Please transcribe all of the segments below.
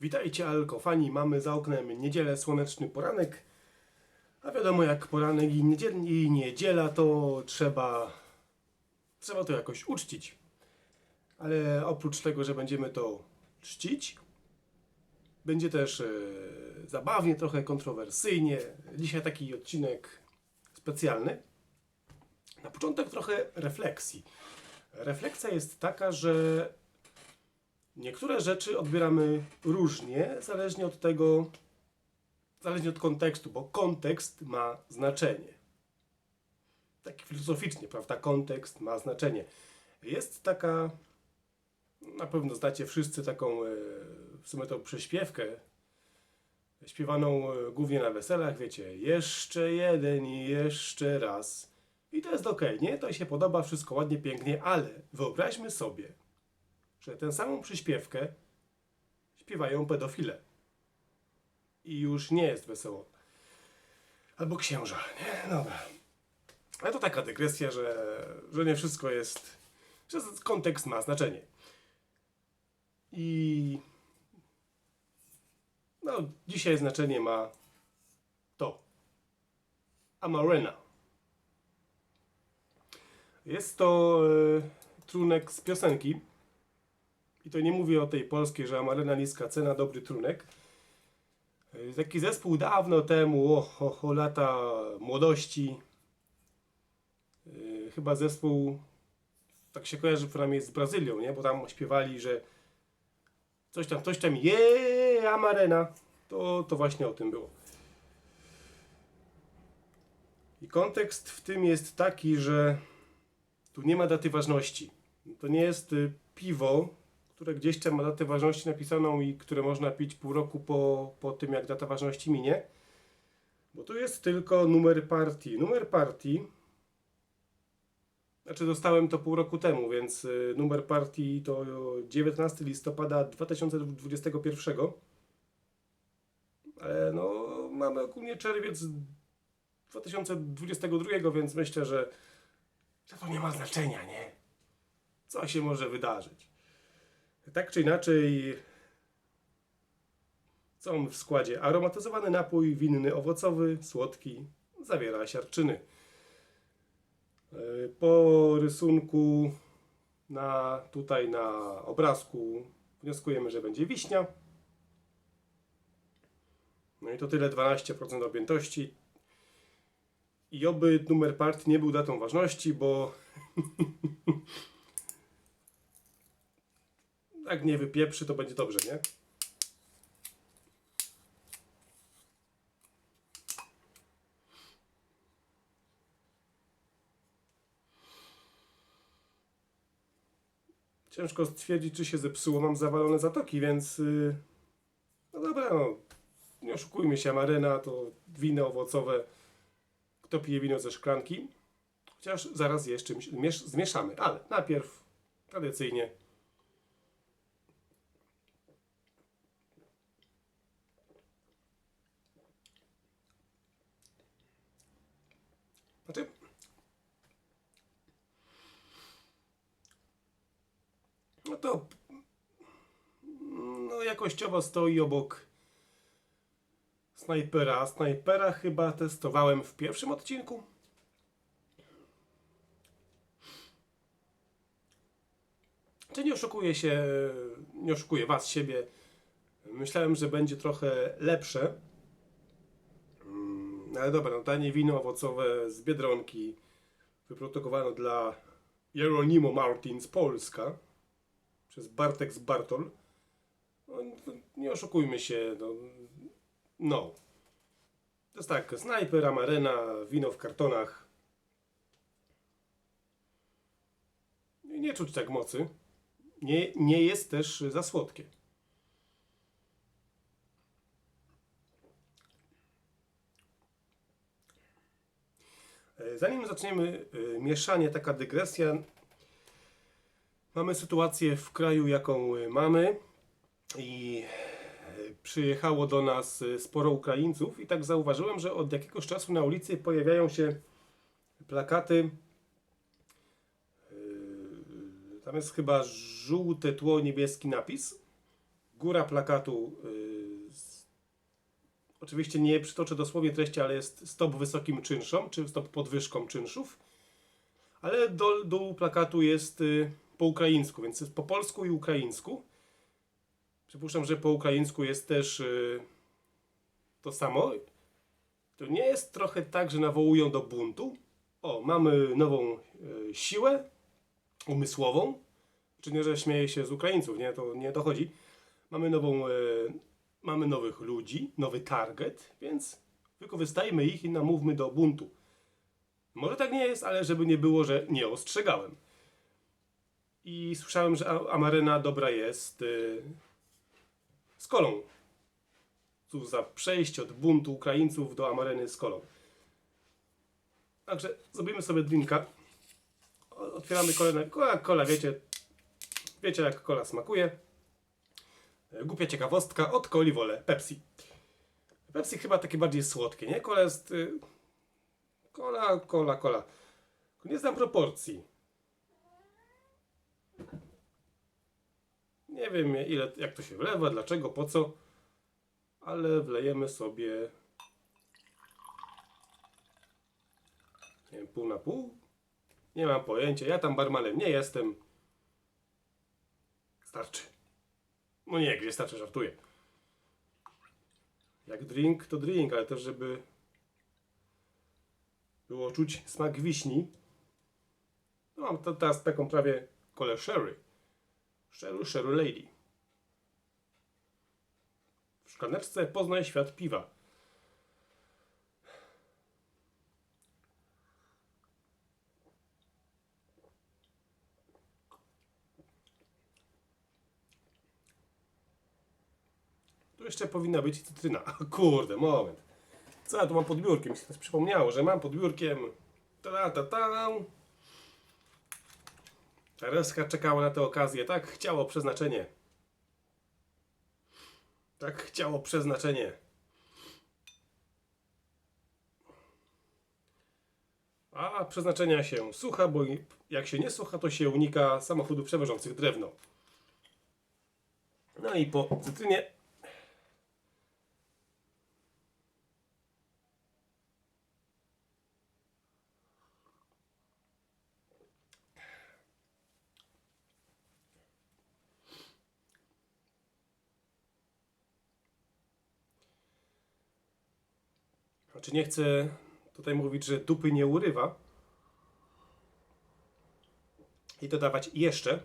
Witajcie alkofani, mamy za oknem niedzielę, słoneczny poranek. A wiadomo jak poranek i, niedziel, i niedziela to trzeba, trzeba to jakoś uczcić. Ale oprócz tego, że będziemy to czcić, będzie też e, zabawnie, trochę kontrowersyjnie. Dzisiaj taki odcinek specjalny. Na początek trochę refleksji. Refleksja jest taka, że Niektóre rzeczy odbieramy różnie, zależnie od tego, zależnie od kontekstu, bo kontekst ma znaczenie. Tak filozoficznie, prawda? Kontekst ma znaczenie. Jest taka, na pewno znacie wszyscy taką, e, w sumie tą prześpiewkę, śpiewaną e, głównie na weselach, wiecie, jeszcze jeden i jeszcze raz. I to jest ok, nie? To się podoba, wszystko ładnie, pięknie, ale wyobraźmy sobie, że tę samą przyśpiewkę śpiewają pedofile. I już nie jest wesoło. Albo księża, nie? Dobra. Ale to taka dygresja, że, że nie wszystko jest, że kontekst ma znaczenie. I no, dzisiaj znaczenie ma to. Amarena. Jest to e, trunek z piosenki. I to nie mówię o tej polskiej, że Amarena niska cena, dobry trunek. E, Taki zespół dawno temu, o, o, o lata młodości. E, Chyba zespół, tak się kojarzy przynajmniej z Brazylią, nie? Bo tam śpiewali, że coś tam, coś tam, je Amarena. To, to właśnie o tym było. I kontekst w tym jest taki, że tu nie ma daty ważności. To nie jest y, piwo, które gdzieś tam ma datę ważności napisaną i które można pić pół roku po, po tym, jak data ważności minie. Bo tu jest tylko numer partii. Numer partii. Znaczy, dostałem to pół roku temu, więc y, numer partii to 19 listopada 2021. Ale no, mamy ogólnie czerwiec 2022, więc myślę, że, że to nie ma znaczenia, nie? Co się może wydarzyć? Tak czy inaczej, mamy w składzie? Aromatyzowany napój winny owocowy, słodki, zawiera siarczyny. Yy, Po rysunku na, tutaj na obrazku wnioskujemy, że będzie wiśnia. No i to tyle 12% objętości. I oby numer partii nie był datą ważności, bo jak nie wypieprzy, to będzie dobrze, nie? Ciężko stwierdzić, czy się zepsuło. Mam zawalone zatoki, więc. Yy... No dobra, no. Nie oszukujmy się, Marena to wino owocowe. Kto pije wino ze szklanki? Chociaż zaraz jeszcze miesz- zmieszamy, ale najpierw tradycyjnie Znaczy. No to. No, jakościowo stoi obok snajpera. Snajpera chyba testowałem w pierwszym odcinku. Czy nie oszukuję się, nie oszukuję was, siebie. Myślałem, że będzie trochę lepsze. Mm, Ale dobra, no tanie wino owocowe z Biedronki wyprodukowano dla Jeronimo Martin z Polska przez Bartek z Bartol. No, nie oszukujmy się, no, no. To jest tak, snajper, amarena, wino w kartonach. Nie, nie czuć tak mocy. Nie, nie jest też za słodkie. E, Zanim zaczniemy e, mieszanie, taka dygresja. Mamy sytuację w kraju, jaką e, mamy i e, przyjechało do nas e, sporo Ukraińców i tak zauważyłem, że od jakiegoś czasu na ulicy pojawiają się plakaty. e, Tam jest chyba żółte tło, niebieski napis. góra plakatu. Oczywiście nie przytoczę dosłownie treści, ale jest stop wysokim czynszom, czy stop podwyżką czynszów. Ale dol, dół plakatu jest po ukraińsku, więc jest po polsku i ukraińsku. Przypuszczam, że po ukraińsku jest też y, to samo. To nie jest trochę tak, że nawołują do buntu. O, mamy nową y, siłę umysłową. Czy nie, że śmieję się z Ukraińców, nie, to nie to chodzi. Mamy nową, e, mamy nowych ludzi, nowy target, więc wykorzystajmy ich i namówmy do buntu. Może tak nie jest, ale żeby nie było, że nie ostrzegałem. I słyszałem, że A- Amaryna dobra jest y, z kolą. Cóż za przejście od buntu Ukraińców do Amaryny z kolą. Także zrobimy sobie drinka. Otwieramy kolę. Kola, kola, wiecie, wiecie jak kola smakuje. E, Głupia ciekawostka, od coli wolę Pepsi. Pepsi chyba takie bardziej słodkie, nie? Kola jest... Y... Kola, kola, kola. Nie znam proporcji. Nie wiem ile, jak to się wlewa, dlaczego, po co, ale wlejemy sobie nie wiem, pół na pół. Nie mam pojęcia, ja tam barmanem nie jestem. Starczy. No nie, gdzie starczy, żartuję. Jak drink, to drink, ale też żeby było czuć smak wiśni. No mam teraz taką prawie kolę sherry. Sherry, sherry lady. W szklaneczce poznaj świat piwa. Tu jeszcze powinna być cytryna. Kurde, moment. Co ja tu mam pod biurkiem? Mi się przypomniało, że mam pod biurkiem. Ta ta ta. Tereska czekała na tę okazję. Tak chciało przeznaczenie. Tak chciało przeznaczenie. A przeznaczenia się słucha, bo jak się nie słucha, to się unika samochodów przewożących drewno. No i po cytrynie Znaczy nie chcę tutaj mówić, że dupy nie urywa. I dodawać jeszcze.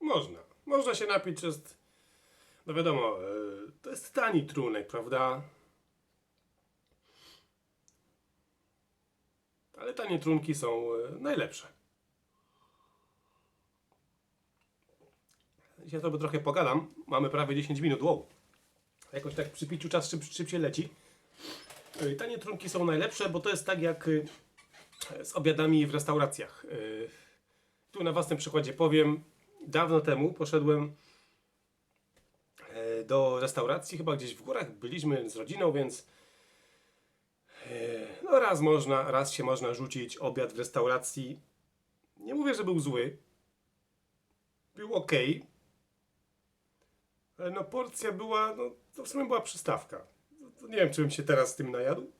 Można. Można się napić, jest... No wiadomo, e, to jest tani trunek, prawda? Ale tanie trunki są e, najlepsze. Dzisiaj sobie trochę pogadam. Mamy prawie 10 minut. Wow. Jakoś tak przy piciu czas szyb, szybciej leci. Yy, Tanie trunki są najlepsze, bo to jest tak jak y, z obiadami w restauracjach. Yy, Tu na własnym przykładzie powiem. Dawno temu poszedłem e, do restauracji, chyba gdzieś w górach. Byliśmy z rodziną, więc e, no raz można, raz się można rzucić obiad w restauracji. Nie mówię, że był zły. Był ok. Ale no porcja była, no to w sumie była przystawka. No, nie wiem, czy bym się teraz z tym najadł.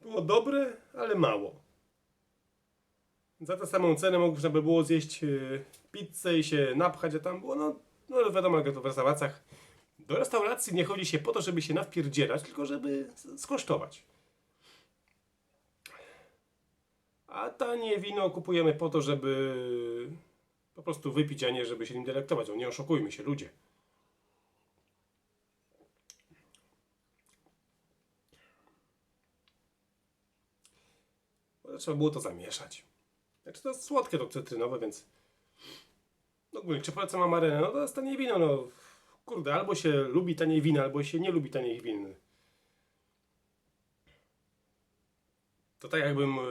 Było dobre, ale mało. Za tę samą cenę można by było zjeść yy, pizzę i się napchać, a tam było, no, no wiadomo jak to w restauracjach. Do restauracji nie chodzi się po to, żeby się nawpierdzielać, tylko żeby skosztować. A tanie wino kupujemy po to, żeby po prostu wypić, a nie żeby się nim delektować. No nie oszukujmy się, ludzie. Trzeba było to zamieszać. Znaczy to jest słodkie to cytrynowe, więc no ogólnie, czy polecam amarynę? No to jest tanie wino, no kurde, albo się lubi tanie wina, albo się nie lubi tanich win. To tak jakbym e,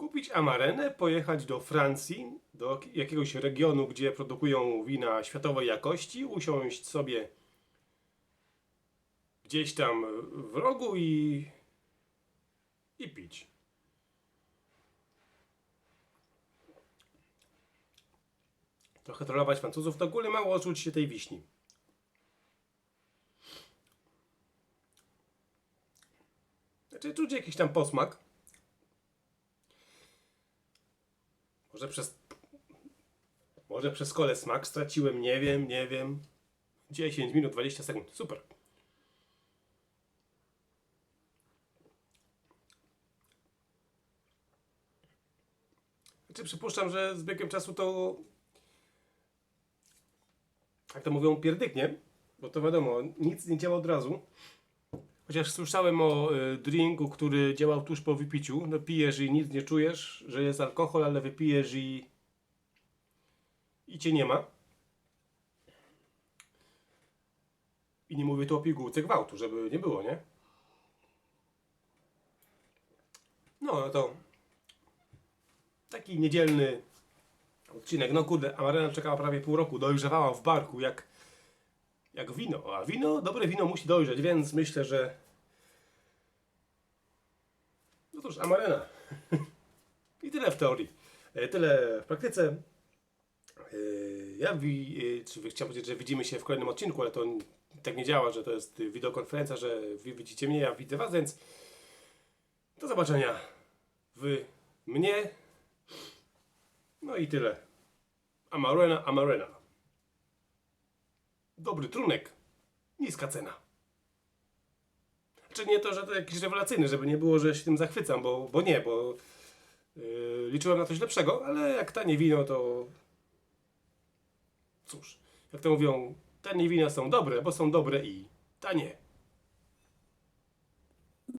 kupić amarenę, pojechać do Francji, do jakiegoś regionu, gdzie produkują wina światowej jakości, usiąść sobie gdzieś tam w rogu i, i pić. Trochę trollować Francuzów, to ogólnie mało odczuć się tej wiśni. Znaczy czuć jakiś tam posmak. Może przez... Może przez kole smak straciłem, nie wiem, nie wiem. 10 minut, 20 sekund, super. Znaczy przypuszczam, że z biegiem czasu to jak to mówią, pierdyknie, bo to wiadomo, nic nie działa od razu. Chociaż słyszałem o y, drinku, który działał tuż po wypiciu. No pijesz i nic nie czujesz, że jest alkohol, ale wypijesz i i cię nie ma. I nie mówię tu o pigułce gwałtu, żeby nie było, nie? No, no to taki niedzielny odcinek. No kurde, Amarena czekała prawie pół roku, dojrzewała w barku jak, jak wino. A wino, dobre wino musi dojrzeć, więc myślę, że no cóż, Amarena. I tyle w teorii. E, Tyle w praktyce. E, Ja wi, e, czy chciałem powiedzieć, że widzimy się w kolejnym odcinku, ale to tak nie działa, że to jest wideokonferencja, że wy widzicie mnie, ja widzę was, więc do zobaczenia w mnie. No i tyle. Amarena, Amarena. Dobry trunek, niska cena. Znaczy nie to, że to jakiś rewelacyjny, żeby nie było, że się tym zachwycam, bo, bo nie, bo yy, liczyłem na coś lepszego, ale jak tanie wino, to cóż, jak to mówią, tanie wina są dobre, bo są dobre i tanie.